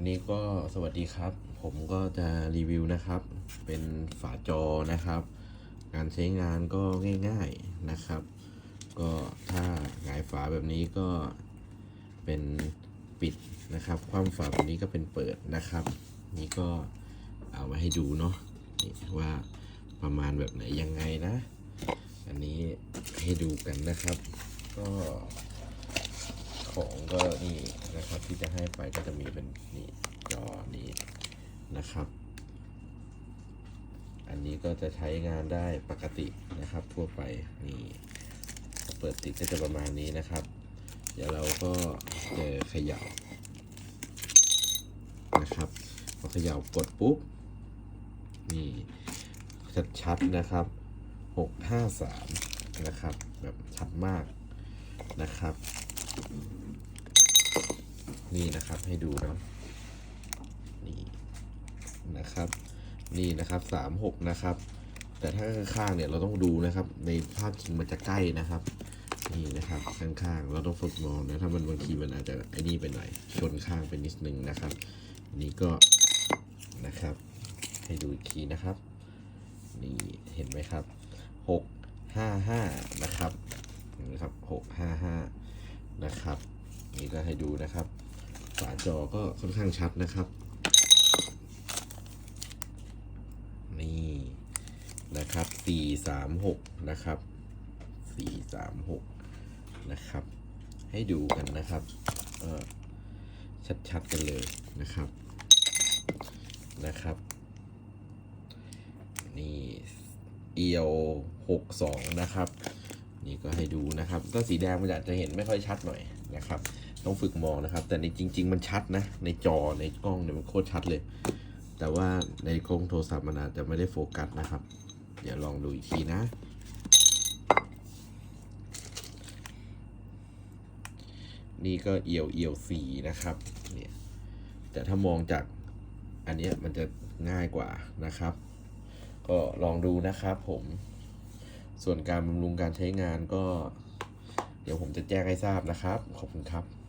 วันนี้ก็สวัสดีครับ ผมก็จะรีวิวนะครับ เป็นฝาจอนะครับการใช้งานก็ง่าย ๆนะครับ ก็ถ้าหงายฝาแบบนี้ก็เป็นปิดนะครับ ความฝาแบบนี้ก็เป็นเปิดนะครับ นี่ก็เอาไว้ให้ดูเนาะนี่ว่าประมาณแบบไหนยังไงนะ อันนี้ให้ดูกันนะครับ ก็ ของก็นี่นะครับที่จะให้ไปก็จะมีเป็นนี่จอนี้นะครับ อันนี้ก็จะใช้งานได้ปกตินะครับ ทั่วไปนี่เปิดติดก็จะประมาณนี้นะครับ เดี๋ยวเราก็จะเขย่านะครับพอเขย่ากดปุ๊บนี่ชัดๆนะครับหกห้าสามนะครับ แบบชัดมากนะครับ นี่นะครับให้ดูเนาะนี่นะครับ นี่นะครับสามหกนะครับ แต่ถ้าข้างๆเนี่ยเราต้องดูนะครับ ในภาพจริงมันจะใกล้นะครับ นี่นะครับข้างๆเราต้องฝึกมองนะถ้ามันบางทีมันอาจจะไอ้นี่ไปหน่อยชนข้างไปนิดนึงนะครับนนี่ก็นะครับ ให้ดูอีกทีนะครับ นี่เห็นไหมครับหกห้าห้านะครับนะครับหกห้าห้า นะครับ นี่ก็ให้ดูนะครับ ฝาจอก็ค่อนข้างชัดนะครับ นี่นะครับสี่สามหกนะครับสี่สามหกนะครับ ให้ดูกันนะครับเออชัดๆกันเลยนะครับนะครับ นี่เอียวหกสองนะครับ นี่ก็ให้ดูนะครับ ก็สีแดงมันอาจจะเห็นไม่ค่อยชัดหน่อยนะครับ ต้องฝึกมองนะครับ แต่ในจริง ๆ มันชัดนะ ในจอในกล้องเนี่ยมันโคตรชัดเลย แต่ว่าในกล้องโทรศัพท์มันอาจจะไม่ได้โฟกัสนะครับ เดี๋ยวลองดูอีกทีนะ นี่ก็เอียวเอียวสีนะครับ เนี่ย แต่ถ้ามองจากอันนี้มันจะง่ายกว่านะครับ ก็ลองดูนะครับผม ส่วนการบำรุงการใช้งานก็ เดี๋ยวผมจะแจ้งให้ทราบนะครับ ขอบคุณครับ